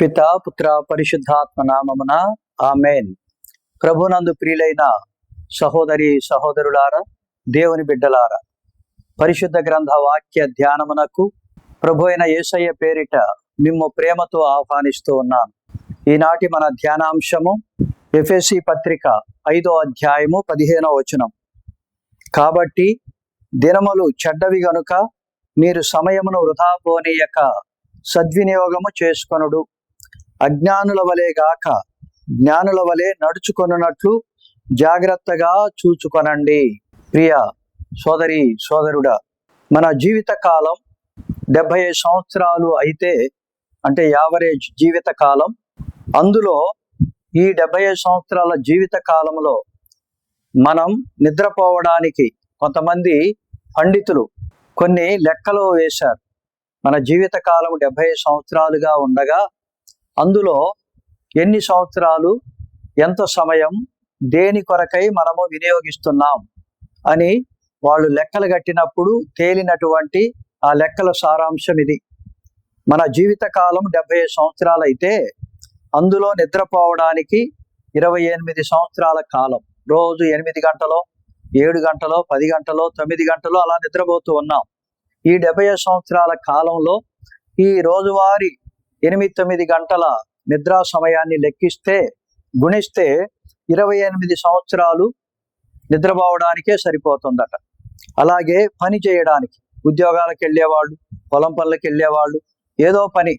పిత పుత్ర పరిశుద్ధాత్మ నామమున ఆమెన్. ప్రభునందు ప్రియులైన సహోదరి సహోదరులారా దేవుని బిడ్డలారా పరిశుద్ధ గ్రంథ వాక్య ధ్యానమునకు ప్రభు అయిన యేసయ్య పేరిట మిమ్ము ప్రేమతో ఆహ్వానిస్తూ ఉన్నాను. ఈనాటి మన ధ్యానాంశము ఎఫ్ఎసి పత్రిక ఐదో అధ్యాయము పదిహేనో వచనం. కాబట్టి దినములు చెడ్డవి గనుక మీరు సమయమును వృధా పోనీయక సద్వినియోగము చేసుకొనుడు. అజ్ఞానుల వలె గాక జ్ఞానుల వలె నడుచుకొనున్నట్లు జాగ్రత్తగా చూచుకొనండి. ప్రియ సోదరి సోదరుడా మన జీవిత కాలం డెబ్బై సంవత్సరాలు అయితే అంటే యావరేజ్ జీవిత కాలం అందులో ఈ డెబ్బై సంవత్సరాల జీవిత కాలంలో మనం నిద్రపోవడానికి కొంతమంది పండితులు కొన్ని లెక్కలు వేశారు. మన జీవిత కాలం డెబ్బై సంవత్సరాలుగా ఉండగా అందులో ఎన్ని సంవత్సరాలు ఎంత సమయం దేని కొరకై మనము వినియోగిస్తున్నాం అని వాళ్ళు లెక్కలు కట్టినప్పుడు తేలినటువంటి ఆ లెక్కల సారాంశం ఇది. మన జీవితకాలం డెబ్బై సంవత్సరాలు అయితే అందులో నిద్రపోవడానికి ఇరవై ఎనిమిది సంవత్సరాల కాలం. రోజు ఎనిమిది గంటలో ఏడు గంటలో పది గంటలో తొమ్మిది గంటలో అలా నిద్రపోతూ ఉన్నాం. ఈ డెబ్బై సంవత్సరాల కాలంలో ఈ రోజువారీ ఎనిమిది తొమ్మిది గంటల నిద్రా సమయాన్ని లెక్కిస్తే గుణిస్తే ఇరవై ఎనిమిది సంవత్సరాలు నిద్రపోవడానికే సరిపోతుందట. అలాగే పని చేయడానికి ఉద్యోగాలకు వెళ్ళేవాళ్ళు పొలం పనులకు వెళ్ళేవాళ్ళు ఏదో పని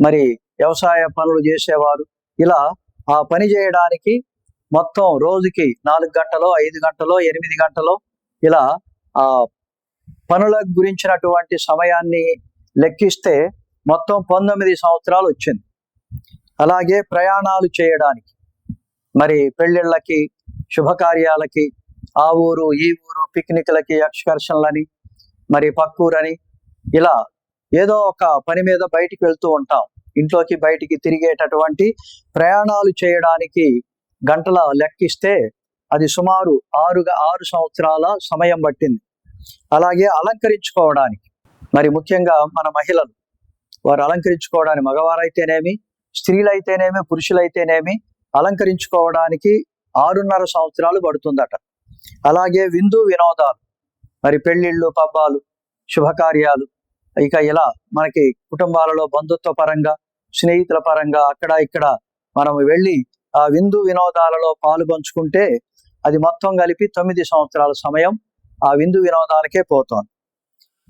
మరి వ్యవసాయ పనులు చేసేవారు ఇలా ఆ పని చేయడానికి మొత్తం రోజుకి నాలుగు గంటలో ఐదు గంటలో ఎనిమిది గంటలో ఇలా ఆ పనుల గురించినటువంటి సమయాన్ని లెక్కిస్తే మొత్తం పంతొమ్మిది సంవత్సరాలు వచ్చింది. అలాగే ప్రయాణాలు చేయడానికి. మరి పెళ్ళిళ్ళకి శుభకార్యాలకి ఆ ఊరు ఈ ఊరు పిక్నిక్లకి ఎక్స్కర్షన్లని మరి పక్కూరని ఇలా ఏదో ఒక పని మీద బయటికి వెళ్తూ ఉంటాం. ఇంట్లోకి బయటికి తిరిగేటటువంటి ప్రయాణాలు చేయడానికి గంటల లెక్కిస్తే అది సుమారు ఆరుగా ఆరు సంవత్సరాల సమయం పట్టింది. అలాగే అలంకరించుకోవడానికి. మరి ముఖ్యంగా మన మహిళలు. వారు అలంకరించుకోవడానికి మగవారైతేనేమి స్త్రీలైతేనేమి పురుషులైతేనేమి అలంకరించుకోవడానికి ఆరున్నర సంవత్సరాలు పడుతుందట. అలాగే విందు వినోదాలు మరి పెళ్ళిళ్ళు పబ్బాలు శుభకార్యాలు ఇక ఇలా మనకి కుటుంబాలలో బంధుత్వ పరంగా స్నేహితుల పరంగా అక్కడ ఇక్కడ మనం వెళ్ళి ఆ విందు వినోదాలలో పాలు పంచుకుంటే అది మొత్తం కలిపి తొమ్మిది సంవత్సరాల సమయం ఆ విందు వినోదాలకే పోతోంది.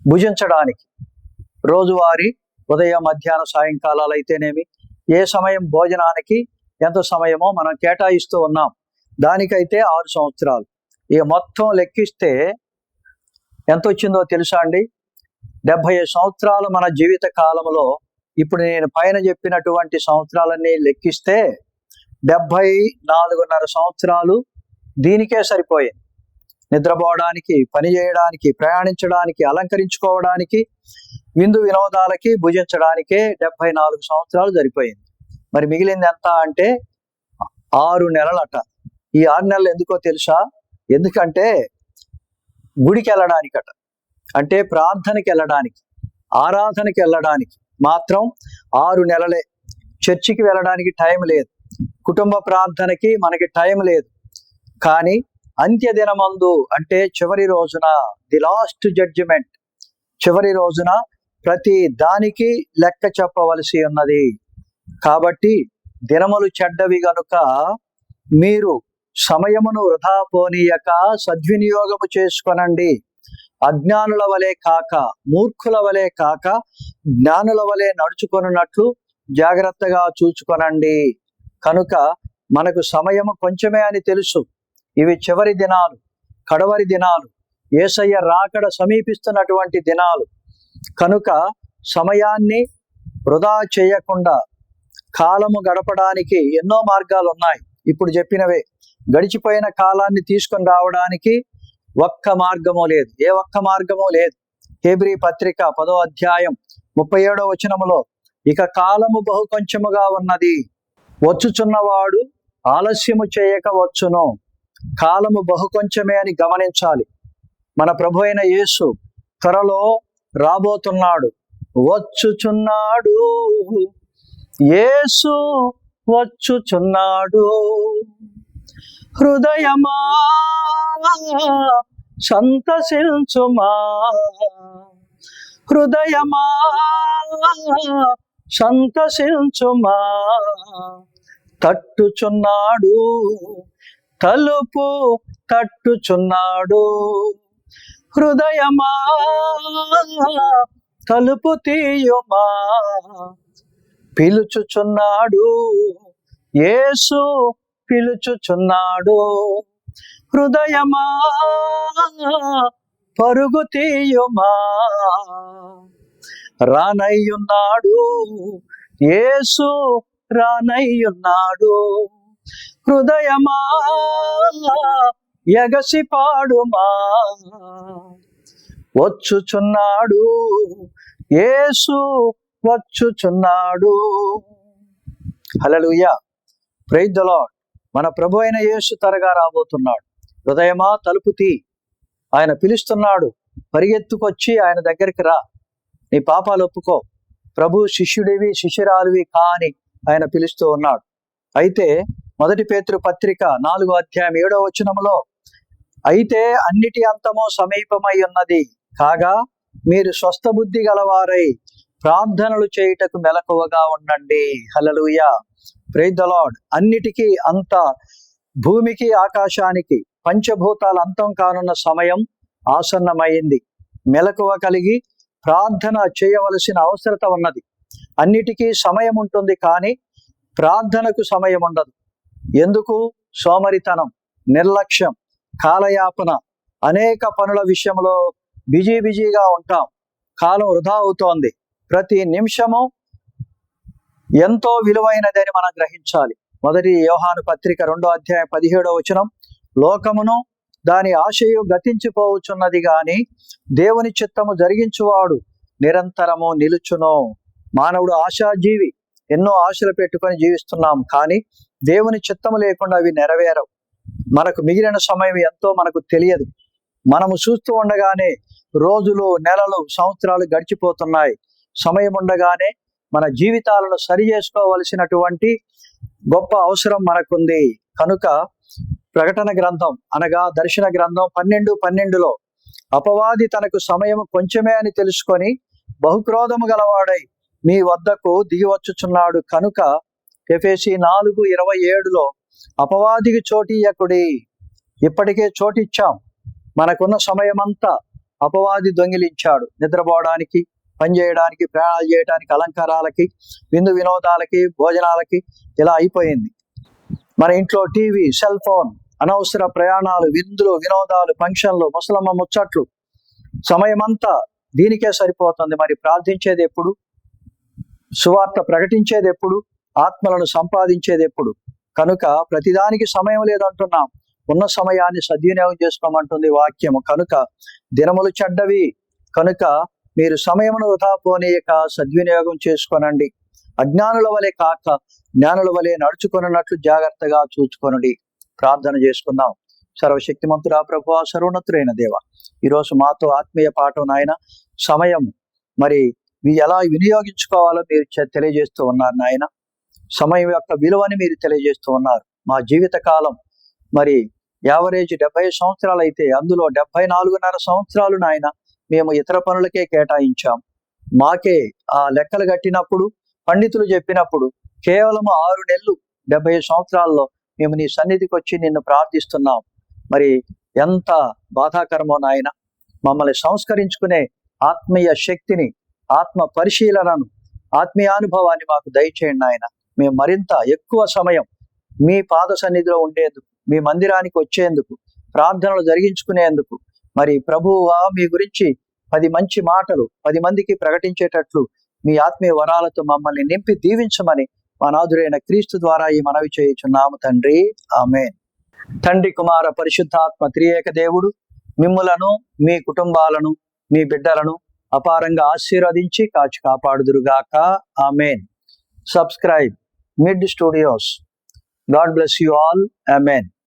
భుజించడానికి రోజువారీ ఉదయం మధ్యాహ్న సాయంకాలాలు అయితేనేమి? ఏ సమయం భోజనానికి ఎంత సమయమో మనం కేటాయిస్తూ ఉన్నాం. దానికైతే ఆరు సంవత్సరాలు. ఇక మొత్తం లెక్కిస్తే ఎంత వచ్చిందో తెలుసా అండి? డెబ్బై సంవత్సరాలు మన జీవిత కాలంలో ఇప్పుడు నేను పైన చెప్పినటువంటి సంవత్సరాలన్నీ లెక్కిస్తే డెబ్బై నాలుగున్నర సంవత్సరాలు దీనికే సరిపోయింది నిద్రపోవడానికి పని చేయడానికి ప్రయాణించడానికి అలంకరించుకోవడానికి విందు వినోదాలకి భుజించడానికే డెబ్బై నాలుగు సంవత్సరాలు సరిపోయింది. మరి మిగిలింది ఎంత అంటే ఆరు నెలలట. ఈ ఆరు నెలలు ఎందుకో తెలుసా? ఎందుకంటే గుడికి వెళ్ళడానికట అంటే ప్రార్థనకి వెళ్ళడానికి ఆరాధనకి వెళ్ళడానికి మాత్రం ఆరు నెలలే. చర్చికి వెళ్ళడానికి టైం లేదు. కుటుంబ ప్రార్థనకి మనకి టైం లేదు. కానీ అంత్య దినమందు అంటే చివరి రోజున ది లాస్ట్ జడ్జిమెంట్ చివరి రోజున ప్రతి దానికి లెక్క చెప్పవలసి ఉన్నది. కాబట్టి దినములు చెడ్డవి గనుక మీరు సమయమును వృధా పోనీయక సద్వినియోగము చేసుకొనండి. అజ్ఞానుల వలె కాక మూర్ఖుల వలె కాక జ్ఞానుల వలె నడుచుకొనున్నట్లు జాగ్రత్తగా చూచుకొనండి. కనుక మనకు సమయము కొంచెమే అని తెలుసు. ఇవి చివరి దినాలు కడవరి దినాలు. ఏసయ్య రాకడ సమీపిస్తున్నటువంటి దినాలు. కనుక సమయాన్ని వృధా చేయకుండా కాలము గడపడానికి ఎన్నో మార్గాలు ఉన్నాయి ఇప్పుడు చెప్పినవే గడిచిపోయిన కాలాన్ని తీసుకొని రావడానికి ఒక్క మార్గము లేదు. ఏ ఒక్క మార్గము లేదు. హేబ్రి పత్రిక పదో అధ్యాయం ముప్పై ఏడో వచనములో ఇక కాలము బహు కొంచెముగా ఉన్నది. వచ్చుచున్నవాడు ఆలస్యము చేయక వచ్చును. కాలము బహు కొంచెమే అని గమనించాలి. మన ప్రభు అయిన యేసు త్వరలో రాబోతున్నాడు. వచ్చుచున్నాడు. యేసు వచ్చుచున్నాడు. హృదయమా సంతసించుమా? హృదయమా సంతసించుమా? తట్టుచున్నాడు. తలుపు తట్టుచున్నాడు. హృదయమా తలుపు తీయుమా పిలుచుచున్నాడు. యేసు పిలుచుచున్నాడు. హృదయమా పరుగు తీయుమా రానయ్యున్నాడు. యేసు రానయ్యున్నాడు. హృదయమా? ఎగసి పాడుమా? వచ్చుచున్నాడు. యేసు వచ్చుచున్నాడు. హల్లెలూయా. ప్రైజ్ ద మన ప్రభు అయిన యేసు త్వరగా రాబోతున్నాడు. హృదయమా? తలుపు తీ. ఆయన పిలుస్తున్నాడు. పరిగెత్తుకొచ్చి ఆయన దగ్గరికి రా. నీ పాపాలు ఒప్పుకో. ప్రభు శిష్యుడివి శిష్యురాలివి కాని ఆయన పిలుస్తూ ఉన్నాడు. అయితే మొదటి పేతురు పత్రిక నాలుగో అధ్యాయం ఏడో వచనములో అయితే అన్నిటి అంతము సమీపమై ఉన్నది. కాగా మీరు స్వస్థ బుద్ధి గలవారై ప్రార్థనలు చేయుటకు మెలకువగా ఉండండి. హలలుయ ప్రైజ్ ద లార్డ్ అన్నిటికీ అంత భూమికి ఆకాశానికి పంచభూతాల అంతం కానున్న సమయం ఆసన్నమైంది. మెలకువ కలిగి ప్రార్థన చేయవలసిన అవసరత ఉన్నది. అన్నిటికీ సమయం ఉంటుంది కానీ ప్రార్థనకు సమయం ఉండదు. ఎందుకు? సోమరితనం నిర్లక్ష్యం కాలయాపన అనేక పనుల విషయంలో బిజీ బిజీగా ఉంటాం. కాలం వృధా అవుతోంది. ప్రతి నిమిషము ఎంతో విలువైనదని మనం గ్రహించాలి. మొదటి యోహాను పత్రిక రెండో అధ్యాయం పదిహేడో వచనం లోకమును దాని ఆశయు గతించిపోవచ్చున్నది గాని దేవుని చిత్తము జరిగించువాడు నిరంతరము నిలుచును. మానవుడు ఆశాజీవి. ఎన్నో ఆశలు పెట్టుకొని జీవిస్తున్నాం. కానీ దేవుని చిత్తము లేకుండా అవి నెరవేరవు. మనకు మిగిలిన సమయం ఎంతో మనకు తెలియదు. మనము చూస్తూ ఉండగానే రోజులు నెలలు సంవత్సరాలు గడిచిపోతున్నాయి. సమయం ఉండగానే మన జీవితాలను సరి చేసుకోవలసినటువంటి గొప్ప అవసరం మనకుంది. కనుక ప్రకటన గ్రంథం అనగా దర్శన గ్రంథం పన్నెండు పన్నెండులో అపవాది తనకు సమయం కొంచెమే అని తెలుసుకొని బహుక్రోధము గలవాడై మీ వద్దకు దిగివచ్చుచున్నాడు కనుక ఎఫేసి నాలుగు ఇరవై ఏడులో అపవాదికి చోటీయకుడి ఇప్పటికే చోటిచ్చాం మనకున్న సమయమంతా అపవాది దొంగిలించాడు. నిద్రపోవడానికి పని చేయడానికి ప్రయాణాలు చేయడానికి అలంకారాలకి విందు వినోదాలకి భోజనాలకి ఇలా అయిపోయింది. మన ఇంట్లో టీవీ సెల్ ఫోన్ అనవసర ప్రయాణాలు విందులు వినోదాలు ఫంక్షన్లు ముసలమ్మ ముచ్చట్లు. సమయమంతా దీనికే సరిపోతుంది. మరి ప్రార్థించేది ఎప్పుడు? సువార్త ప్రకటించేది ఎప్పుడు? ఆత్మలను సంపాదించేది ఎప్పుడు? కనుక ప్రతిదానికి సమయం లేదంటున్నాం. ఉన్న సమయాన్ని సద్వినియోగం చేసుకోమంటుంది వాక్యము. కనుక దినములు చెడ్డవి. కనుక మీరు సమయమును వృధా పోనీయక సద్వినియోగం చేసుకోనండి. అజ్ఞానుల వలె కాక జ్ఞానుల వలె నడుచుకున్నట్లు జాగ్రత్తగా చూచుకొనుడి. ప్రార్థన చేసుకుందాం. సర్వశక్తిమంతుడా ప్రభు సర్వోన్నతుడైన దేవ ఈరోజు మాతో ఆత్మీయ పాఠం నాయన సమయం మరి మీ ఎలా వినియోగించుకోవాలో మీరు తెలియజేస్తూ ఉన్నారు నాయన. సమయం యొక్క విలువని మీరు తెలియజేస్తూ ఉన్నారు. మా జీవితకాలం మరి యావరేజ్ డెబ్బై సంవత్సరాలు అయితే అందులో డెబ్బై నాలుగున్నర సంవత్సరాలు నాయన మేము ఇతర పనులకే కేటాయించాం. మాకే ఆ లెక్కలు కట్టినప్పుడు పండితులు చెప్పినప్పుడు కేవలం ఆరు నెలలు డెబ్బై సంవత్సరాల్లో మేము నీ సన్నిధికి వచ్చి నిన్ను ప్రార్థిస్తున్నాం. మరి ఎంత బాధాకరమో నాయన మమ్మల్ని సంస్కరించుకునే ఆత్మీయ శక్తిని ఆత్మ పరిశీలనను ఆత్మీయానుభవాన్ని మాకు దయచేయండి నాయన. మేము మరింత ఎక్కువ సమయం మీ పాద సన్నిధిలో ఉండేందుకు మీ మందిరానికి వచ్చేందుకు ప్రార్థనలు జరిగించుకునేందుకు మరి ప్రభువా మీ గురించి పది మంచి మాటలు పది మందికి ప్రకటించేటట్లు మీ ఆత్మీయ వరాలతో మమ్మల్ని నింపి దీవించమని మా నాదురైన క్రీస్తు ద్వారా ఈ మనవి చేయుచున్నాము తండ్రి. ఆమెన్. తండ్రి కుమార పరిశుద్ధాత్మ త్రియేక దేవుడు మిమ్ములను మీ కుటుంబాలను మీ బిడ్డలను అపారంగా ఆశీర్వదించి కాచి కాపాడుదురుగాక. Amen. Subscribe. Mid Studios. God bless you all. Amen.